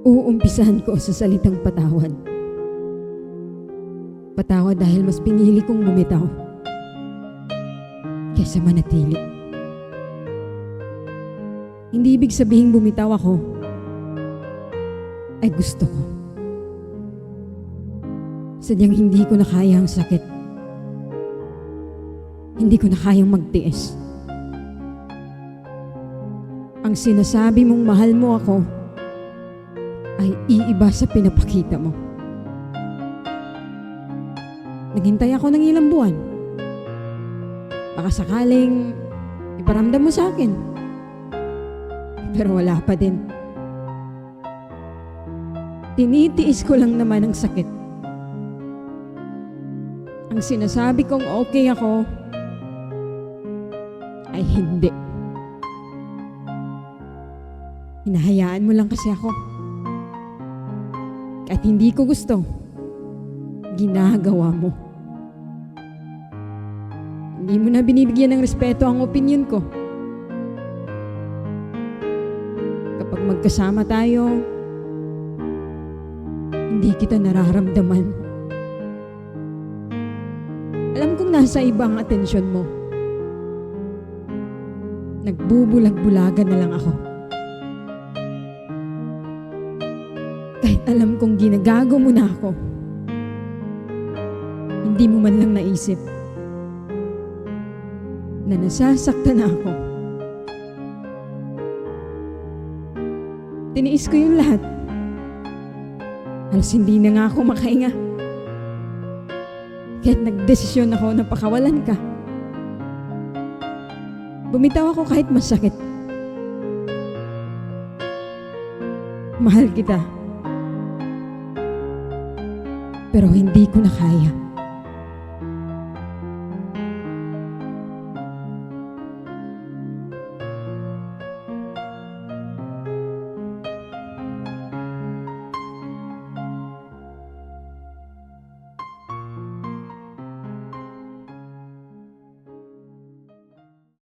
Uumpisahan ko sa salitang patawad. Patawad dahil mas pinili kong bumitaw kesa manatili. Hindi ibig sabihin bumitaw ako ay gusto ko. Sadyang hindi ko na kaya ang sakit. Hindi ko na kayang magtiis. Ang sinasabi mong mahal mo ako ay iiba sa pinapakita mo. Naghintay ako ng ilang buwan. Baka sakaling iparamdam mo sa akin. Pero wala pa din. Tinitiis ko lang naman ang sakit. Ang sinasabi kong okay ako ay hindi. Hinahayaan mo lang kasi ako. At hindi ko gusto, ginagawa mo. Hindi mo na binibigyan ng respeto ang opinion ko. Kapag magkasama tayo, hindi kita nararamdaman. Alam kong nasa iba ang atensyon mo. Nagbubulag-bulagan na lang ako. Alam kong ginagago mo na ako, hindi mo man lang naisip na nasasaktan na ako. Tiniis ko yung lahat. Halos hindi na nga ako makahinga. Kahit nagdesisyon ako na pakawalan ka. Bumitaw ako kahit masakit. Mahal kita. Pero hindi ko na kaya.